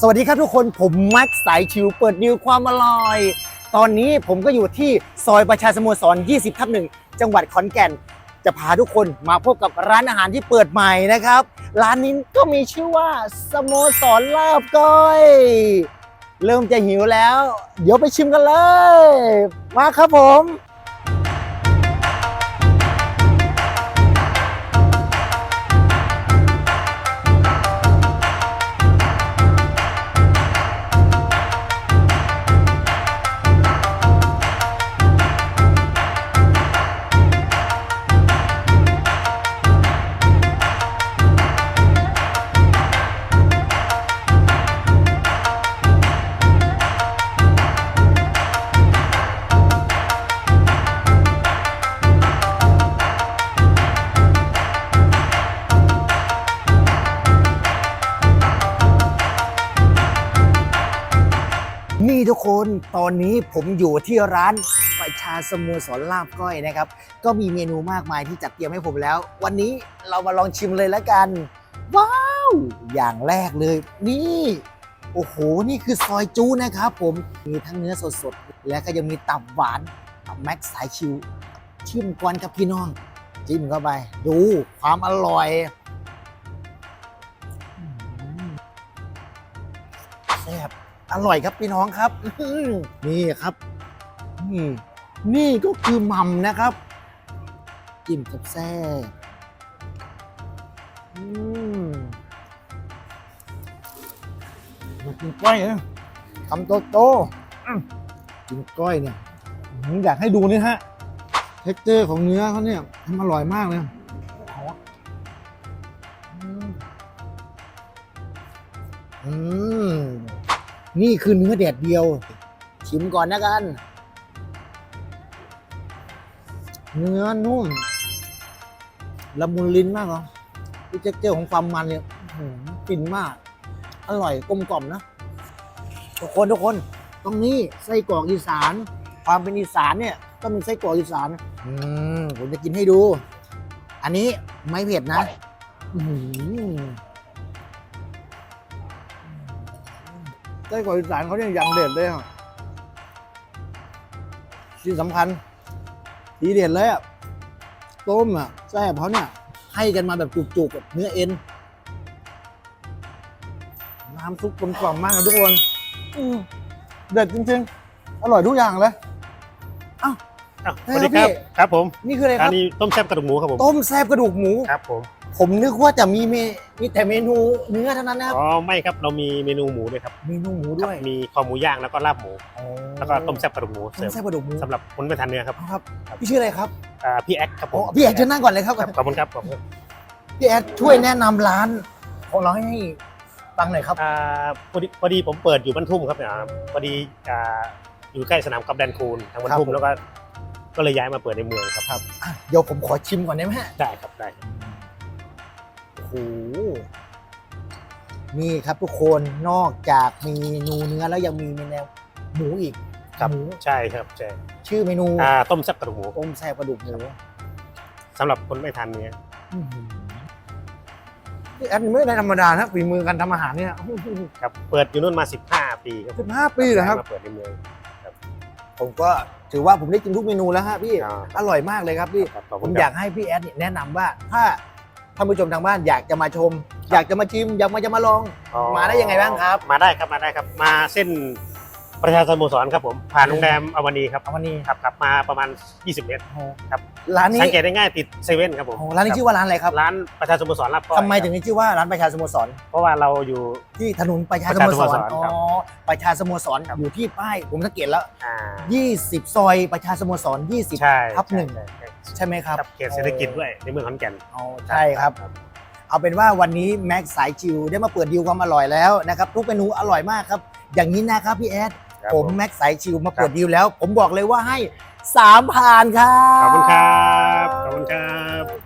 สวัสดีครับทุกคนผมแม็กสายชิวเปิดดิวความอร่อย ตอนนี้ผมก็อยู่ที่ซอยประชาสโมสร 20 ทับหนึ่งจังหวัดขอนแก่น จะพาทุกคนมาพบกับร้านอาหารที่เปิดใหม่นะครับ ร้านนี้ก็มีชื่อว่าสโมสรลาบก้อย เริ่มจะหิวแล้ว เดี๋ยวไปชิมกันเลย มาครับผม นี่ทุกคนตอนนี้ผมอยู่ที่ร้านประชาสโมสรลาบก้อยนะครับ ก็มีเมนูมากมายที่จัดเตรียมให้ผมแล้ว วันนี้เรามาลองชิมเลยแล้วกัน ว้าว อย่างแรกเลย นี่ โอ้โห นี่คือซอยจูนะครับผมมีทั้งเนื้อสดๆ และก็ยังมีตับหวานแม็กสายชิวชิมก่อนครับพี่น้อง จิ้มเข้าไป ดูความอร่อยแซ่บ อร่อยครับพี่น้องครับนี่ครับนี่ก็คือหมัมนะครับจิ้มกับแซ่อืมากินก้อยนะคำโตโตกินก้อยเนี่ยอื้อยากให้ดูนี่ฮะเท็กเจอร์ของเนื้อเขาเนี่ยทำอร่อยมากเลยอาออือืม นี่คือเนื้อแดดเดียว ชิมก่อนนะกัน เนื้อนุ่มละมุนลิ้นมากเหรอที่เจ๊เจอของความมันเนี่ยอื้อหือฟินมาก อร่อยกลมกล่อมนะ ทุกคนทุกคนตรงนี้ไส้กรอกอีสาน ความเป็นอีสานเนี่ยต้องมีไส้กรอกอีสาน อืมผมจะกินให้ดู อันนี้ไม่เผ็ดนะ อื้อ ไส้กรอกอีสานเขาเนี่ยอย่างเด็ดเลยอะที่สำคัญทีเด็ดเลยอะต้มอะแซ่บเขาเนี่ยให้กันมาแบบจุกๆกับเนื้อเอ็นน้ำซุปกลมกล่อมมากนะทุกคนอืมเด็ดจริงๆ อร่อยทุกอย่างเลยอ้าวได้สวัสดีคครัรับบครับผม นี่คืออะไรคอัรันบ นี้ต้มแซ่บกระดูกหมูครับผม ต้มแซ่บกระดูกหมู ครับผม ผมนึกว่าจะมีเมมีแต่เมนูเนื้อเท่านั้นนะครับอ๋อไม่ครับเรามีเมนูหมูด้วยครับเมนูหมูคด้รัวยบมีคอหมูย่างแล้วก็ลาบหมู อ๋อแล้วก็ต้มแซ่บกระดูกหมูเสริต้มมแซ่บกระดูกหมูสำหรับคนไม่ทานเนื้อครับครับพี่ชื่ออะไรครับอ่าพี่แอคครับผอ๋อมพี่แอดเชิญนั่งก่อนเลยครับ ครับขอบคุณครับขอบคุณพี่แอดช่วยแนะนำร้านของเราให้ฟังหน่อยครับ อ่าพอดีพอดีผมเปิดอยู่บ้านทุ่มครับเนี่ยพอดีอ่าอยู่ใกล้สนามกอล์ฟแดนคูนทางบ้านทุ่มครับผม แล้วก็ก็เลยย้ายมาเปิดในเมืองครับครับอะเดี๋ยวผมขอชิมก่อนได้ไหมฮะได้ครับได้ครับ โอ้โหนี่ครับทุกคนนอกจากเมนูเนื้อแล้วยังมีเมนูหมูอีกครับหมูใช่ครับใช่ชื่อเมนูอ่าต้มแซ่บกระดูกหมูต้มแซ่บกระดูกหมูสำหรับคนไม่ทานเนื้ออื้อหือพี่แอดไม่ได้ธรรมดานะฝีมือการทำอาหารเนี่ยครับเปิดอยู่นู่นมา 15 ปีครับสิบห้าปีเหรอครับ มาเปิดในเมือง ผมก็ถือว่าผมได้กินทุกเมนูแล้วฮะพี่อ่าอร่อยมากเลยครับพี่ ครับขอบผคุมณอคยารับกให้พี่แอดเนี่ยแนะนำว่าถ้า ท่านผู้ชมทางบ้านอยากจะมาชม อยากจะมาชิม อยากมาจะมาลองอ๋อมาได้ยังไงบ้างครับ มาได้ครับมาได้ครับ มาเส้น ประชาสโมสรครับผม ผ่านโรงแรมอวานีครับเอาวันนี้ครับครับมาประมาณ 20 เมตรครับ ร้านนี้สังเกตได้ง่ายติดเซเว่นครับผมโอ้ร้านนี้ชื่อว่าร้านอะไรครับร้านประชาสโมสรรับก้อยทำไมถึงได้ชื่อว่าร้านประชาสโมสร เพราะว่าเราอยู่ ที่ถนนประชาสประชาโมสสโมรสรอ๋อครับประชาสโมสรครับ อยู่ที่ป้ายผมสังเกตแล้ว อ่า20 ซอยประชาสโมสร 20 ใช่ทับหนึ่ง ใช่ใช่ใช่ไหมครับครับเขตเศรษฐกิจด้วยในเมืองขอนแก่น อ๋อใช่ครับ เอาเป็นว่าวันนี้แม็กสายจิวได้มาเปิดดีลความอร่อยแล้วนะครับทุกเมนูอร่อยมากครับ อย่างนี้นะครับพี่แอดครับผมผมแม็กสายชิวมาเปิดดีลแล้ว ผมบอกเลยว่าให้3ผ่านครับ ขอบคุณครับ ขอบคุณครับ